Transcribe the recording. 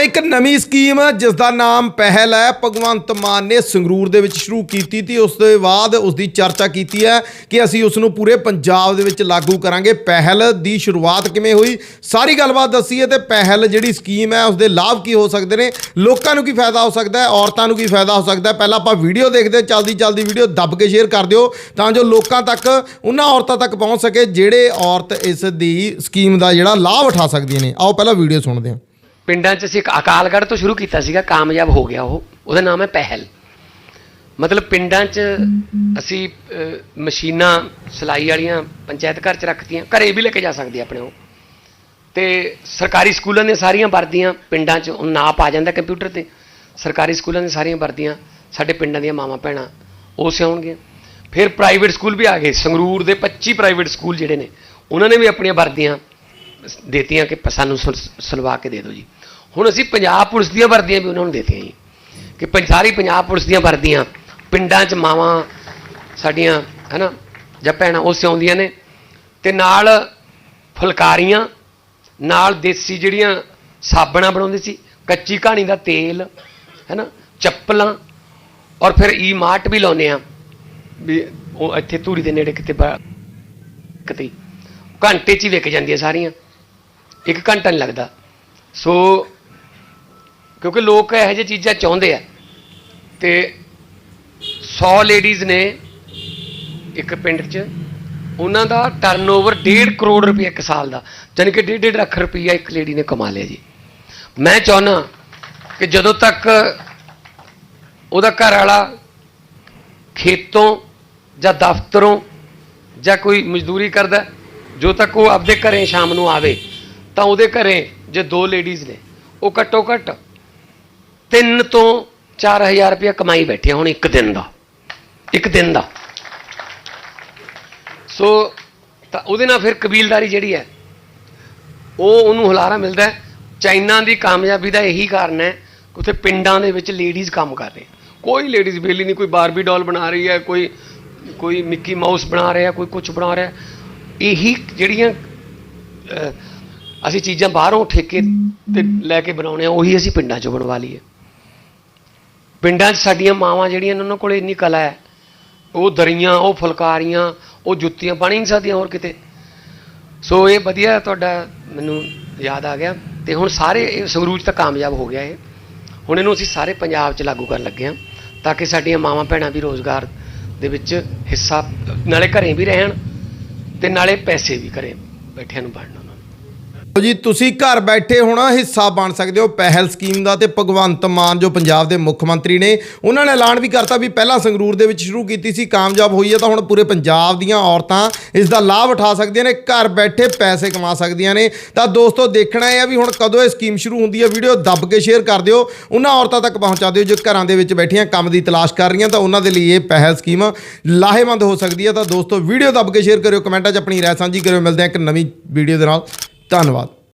ਇੱਕ ਨਵੀਂ ਸਕੀਮ ਜਿਸ ਦਾ ਨਾਮ ਪਹਿਲ ਹੈ। ਭਗਵੰਤ ਮਾਨ ਨੇ ਸੰਗਰੂਰ ਦੇ ਵਿੱਚ ਸ਼ੁਰੂ ਕੀਤੀ ਤੇ। ਉਸ ਦੇ ਬਾਅਦ ਉਸ ਦੀ ਚਰਚਾ ਕੀਤੀ ਹੈ ਕਿ ਅਸੀਂ ਉਸ ਨੂੰ ਪੂਰੇ ਪੰਜਾਬ ਦੇ ਵਿੱਚ ਲਾਗੂ ਕਰਾਂਗੇ। ਪਹਿਲ ਦੀ ਸ਼ੁਰੂਆਤ ਕਿਵੇਂ ਹੋਈ? ਸਾਰੀ ਗੱਲਬਾਤ ਦੱਸੀ ਹੈ ਤੇ ਪਹਿਲ ਜਿਹੜੀ ਸਕੀਮ ਹੈ ਉਸ ਦੇ ਲਾਭ ਕੀ ਹੋ ਸਕਦੇ ਨੇ? ਲੋਕਾਂ ਨੂੰ ਕੀ ਫਾਇਦਾ ਹੋ ਸਕਦਾ ਹੈ? ਔਰਤਾਂ ਨੂੰ ਕੀ ਫਾਇਦਾ ਹੋ ਸਕਦਾ ਹੈ? ਪਹਿਲਾਂ ਆਪਾਂ ਵੀਡੀਓ ਦੇਖਦੇ ਹਾਂ, ਚਲਦੀ ਚਲਦੀ ਵੀਡੀਓ ਦੱਬ ਕੇ ਸ਼ੇਅਰ ਕਰ ਦਿਓ ਤਾਂ ਜੋ ਲੋਕਾਂ ਤੱਕ ਉਹਨਾਂ ਔਰਤਾਂ ਤੱਕ ਪਹੁੰਚ ਸਕੇ ਜਿਹੜੇ ਔਰਤ ਇਸ ਦੀ ਸਕੀਮ ਦਾ ਜਿਹੜਾ ਲਾਭ ਉਠਾ ਸਕਦੀਆਂ ਨੇ। ਆਓ ਪਹਿਲਾਂ ਵੀਡੀਓ ਸੁਣਦੇ ਹਾਂ। ਪਿੰਡਾਂ 'ਚ ਅਸੀਂ ਇੱਕ ਅਕਾਲਗੜ੍ਹ ਤੋਂ ਸ਼ੁਰੂ ਕੀਤਾ ਸੀਗਾ, ਕਾਮਯਾਬ ਹੋ ਗਿਆ ਉਹ। ਉਹਦਾ ਨਾਮ ਹੈ ਪਹਿਲ। ਮਤਲਬ ਪਿੰਡਾਂ 'ਚ ਅਸੀਂ ਮਸ਼ੀਨਾਂ ਸਿਲਾਈ ਵਾਲੀਆਂ ਪੰਚਾਇਤ ਘਰ 'ਚ ਰੱਖਤੀਆਂ, ਘਰੇ ਵੀ ਲੈ ਕੇ ਜਾ ਸਕਦੇ ਆਪਣੇ ਉਹ। ਤੇ ਸਰਕਾਰੀ ਸਕੂਲਾਂ ਦੀਆਂ ਸਾਰੀਆਂ ਵਰਦੀਆਂ ਪਿੰਡਾਂ 'ਚ, ਉਹ ਨਾਪ ਆ ਜਾਂਦਾ ਕੰਪਿਊਟਰ ਤੇ। ਸਰਕਾਰੀ ਸਕੂਲਾਂ ਦੀਆਂ ਸਾਰੀਆਂ ਵਰਦੀਆਂ ਸਾਡੇ ਪਿੰਡਾਂ ਦੀਆਂ ਮਾਵਾਂ ਭੈਣਾਂ, ਉਹ ਸਿਆਉਣਗੀਆਂ ਫਿਰ ਪ੍ਰਾਈਵੇਟ ਸਕੂਲ ਵੀ ਆ ਗਏ। ਸੰਗਰੂਰ ਦੇ 25 ਪ੍ਰਾਈਵੇਟ ਸਕੂਲ ਜਿਹੜੇ ਨੇ, ਉਹਨਾਂ ਨੇ ਵੀ ਆਪਣੀਆਂ ਵਰਦੀਆਂ ਦੇਤੀਆਂ ਕਿ ਸਾਨੂੰ ਸਲ- ਸਲਵਾ ਕੇ ਦੇ ਦਿਓ ਜੀ। ਹੁਣ ਅਸੀਂ ਪੰਜਾਬ ਪੁਲਿਸ ਦੀਆਂ ਵਰਦੀਆਂ ਵੀ ਉਹਨਾਂ ਨੂੰ ਦੇਤੀਆਂ ਜੀ। ਕਿ ਪੰ- ਸਾਰੀ ਪੰਜਾਬ ਪੁਲਿਸ ਦੀਆਂ ਵਰਦੀਆਂ, ਪਿੰਡਾਂ 'ਚ ਮਾਵਾਂ, ਸਾਡੀਆਂ, ਹੈਨਾ, ਜਾਂ ਭੈਣਾਂ, ਉਹ ਸਿਉਂਦੀਆਂ ਨੇ। ਤੇ ਨਾਲ ਫੁਲਕਾਰੀਆਂ, ਨਾਲ ਦੇਸੀ ਜਿਹੜੀਆਂ ਸਾਬਣਾਂ ਬਣਾਉਂਦੇ ਸੀ, ਕੱਚੀ ਕਹਾਣੀ ਦਾ ਤੇਲ, ਹੈਨਾ, ਚੱਪਲਾਂ, ਔਰ ਫਿਰ ਈ ਮਾਰਟ ਵੀ ਲਾਉਨੇ ਆ ਵੀ ਉਹ ਇੱਥੇ ਧੂਰੀ ਦੇ ਨੇੜੇ ਕਿਤੇ ਕਿਤੇ ਘੰਟੇ 'ਚ ਹੀ ਵਿਕ ਜਾਂਦੀਆਂ ਸਾਰੀਆਂ। ਇੱਕ ਘੰਟਾ ਨਹੀਂ ਲੱਗਦਾ। ਸੋ, ਕਿਉਂਕਿ ਲੋਕ ਇਹੋ ਜਿਹੀ ਚੀਜ਼ਾਂ ਚਾਹੁੰਦੇ ਆ ਤੇ 100 ਲੇਡੀਜ਼ ਨੇ ਇੱਕ ਪਿੰਡ 'ਚ, ਉਹਨਾਂ ਦਾ ਟਰਨਓਵਰ 1.5 ਕਰੋੜ ਰੁਪਏ ਇੱਕ ਸਾਲ ਦਾ ਯਾਨੀ ਕਿ 1.5 ਲੱਖ ਰੁਪਈਆ ਇੱਕ ਲੇਡੀ ਨੇ ਕਮਾ ਲਿਆ ਜੀ। ਮੈਂ ਚਾਹੁੰਦਾ ਕਿ ਜਦੋਂ ਤੱਕ ਉਹਦਾ ਘਰ ਵਾਲਾ ਖੇਤੋਂ ਜਾਂ ਦਫ਼ਤਰੋਂ ਜਾਂ ਕੋਈ ਮਜ਼ਦੂਰੀ ਕਰਦਾ, ਜੋ ਤੱਕ ਉਹ ਆਪਦੇ ਘਰੇ ਸ਼ਾਮ ਨੂੰ ਆਵੇ ਤਾਂ ਉਹਦੇ ਘਰੇ ਜੇ ਦੋ ਲੇਡੀਜ਼ ਨੇ, ਉਹ ਘੱਟੋ ਘੱਟ 3 ਤੋਂ 4000 ਰੁਪਏ ਕਮਾਈ ਬੈਠੇ ਹੁਣ ਇੱਕ ਦਿਨ ਦਾ, ਇੱਕ ਦਿਨ ਦਾ। ਸੋ ਤਾਂ ਉਹਦੇ ਨਾਲ ਫਿਰ ਕਬੀਲਦਾਰੀ ਜਿਹੜੀ ਹੈ, ਉਹ ਉਹਨੂੰ ਹੁਲਾਰਾ ਮਿਲਦਾ ਚਾਈਨਾ ਦੀ ਕਾਮਯਾਬੀ ਦਾ ਇਹੀ ਕਾਰਨ ਹੈ ਕਿ ਉੱਥੇ ਪਿੰਡਾਂ ਦੇ ਵਿੱਚ ਲੇਡੀਜ਼ ਕੰਮ ਕਰ ਰਹੇ ਕੋਈ ਲੇਡੀਜ਼ ਬੇਲੀ ਨਹੀਂ, ਕੋਈ ਬਾਰਬੀ ਡਾਲ ਬਣਾ ਰਹੀ ਹੈ, ਕੋਈ ਕੋਈ ਮਿੱਕੀ ਮਾਊਸ ਬਣਾ ਰਿਹਾ, ਕੋਈ ਕੁਝ ਬਣਾ ਰਿਹਾ। ਇਹੀ ਜਿਹੜੀਆਂ ਅਸੀਂ ਚੀਜ਼ਾਂ ਬਾਹਰੋਂ ਠੇਕੇ ਤੇ ਲੈ ਕੇ ਬਣਾਉਣੇ ਆ, ਉਹੀ ਅਸੀਂ ਪਿੰਡਾਂ 'ਚ ਬਣਵਾ ਲਈਏ। ਪਿੰਡਾਂ 'ਚ ਸਾਡੀਆਂ ਮਾਵਾਂ ਜਿਹੜੀਆਂ ਨੇ, ਉਹਨਾਂ ਕੋਲ ਇੰਨੀ ਕਲਾ ਹੈ। ਉਹ ਦਰੀਆਂ, ਉਹ ਫੁਲਕਾਰੀਆਂ, ਉਹ ਜੁੱਤੀਆਂ ਪਾਣੀ ਨਹੀਂ ਸਕਦੀਆਂ ਹੋਰ ਕਿਤੇ। ਸੋ ਇਹ ਵਧੀਆ ਤੁਹਾਡਾ ਮੈਨੂੰ ਯਾਦ ਆ ਗਿਆ। ਤੇ ਹੁਣ ਸਾਰੇ ਇਹ ਸੰਗਰੂਰ 'ਚ ਤਾਂ ਕਾਮਯਾਬ ਹੋ ਗਿਆ ਇਹ। ਹੁਣ ਇਹਨੂੰ ਅਸੀਂ ਸਾਰੇ ਪੰਜਾਬ 'ਚ ਲਾਗੂ ਕਰਨ ਲੱਗੇ ਹਾਂ, ਤਾਂ ਕਿ ਸਾਡੀਆਂ ਮਾਵਾਂ ਭੈਣਾਂ ਵੀ ਰੋਜ਼ਗਾਰ ਦੇ ਵਿੱਚ ਹਿੱਸਾ, ਨਾਲੇ ਘਰੇ ਵੀ ਰਹਿਣ ਤੇ ਨਾਲੇ ਪੈਸੇ ਵੀ ਘਰੇ ਬੈਠਿਆਂ ਨੂੰ ਬਣਨ। ਜੀ, ਤੁਸੀਂ ਘਰ ਬੈਠੇ ਹੁਣ ਹਿੱਸਾ ਬਣ ਸਕਦੇ ਹੋ ਪਹਿਲ ਸਕੀਮ ਦਾ ਤੇ ਭਗਵੰਤ ਮਾਨ, ਜੋ ਪੰਜਾਬ ਦੇ ਮੁੱਖ ਮੰਤਰੀ ਨੇ, ਉਹਨਾਂ ਨੇ ਐਲਾਨ ਵੀ ਕਰਤਾ ਵੀ ਪਹਿਲਾਂ ਸੰਗਰੂਰ ਦੇ ਵਿੱਚ ਸ਼ੁਰੂ ਕੀਤੀ ਸੀ, ਕਾਮਯਾਬ ਹੋਈ ਹੈ ਤਾਂ ਹੁਣ ਪੂਰੇ ਪੰਜਾਬ ਦੀਆਂ ਔਰਤਾਂ ਇਸ ਦਾ ਲਾਭ ਉਠਾ ਸਕਦੀਆਂ ਨੇ, ਘਰ ਬੈਠੇ ਪੈਸੇ ਕਮਾ ਸਕਦੀਆਂ ਨੇ। ਤਾਂ ਦੋਸਤੋ, ਦੇਖਣਾ ਇਹ ਆ ਵੀ ਹੁਣ ਕਦੋਂ ਇਹ ਸਕੀਮ ਸ਼ੁਰੂ ਹੁੰਦੀ ਹੈ, ਵੀਡੀਓ ਦੱਬ ਕੇ ਸ਼ੇਅਰ ਕਰ ਦਿਓ, ਉਹਨਾਂ ਔਰਤਾਂ ਤੱਕ ਪਹੁੰਚਾ ਦਿਓ ਜੋ ਘਰਾਂ ਦੇ ਵਿੱਚ ਬੈਠੀਆਂ ਕੰਮ ਦੀ ਤਲਾਸ਼ ਕਰ ਰਹੀਆਂ, ਤਾਂ ਉਹਨਾਂ ਦੇ ਲਈ ਇਹ ਪਹਿਲ ਸਕੀਮ ਲਾਹੇਵੰਦ ਹੋ ਸਕਦੀ ਹੈ। ਤਾਂ ਦੋਸਤੋ, ਵੀਡੀਓ ਦੱਬ ਕੇ ਸ਼ੇਅਰ ਕਰਿਓ, ਕਮੈਂਟਾਂ 'ਚ ਆਪਣੀ ਰਾਏ ਸਾਂਝੀ ਕਰਿਓ, ਮਿਲਦੇ ਹਾਂ ਇੱਕ ਨਵੀਂ ਵੀਡੀਓ ਦੇ ਨਾਲ। ਧੰਨਵਾਦ।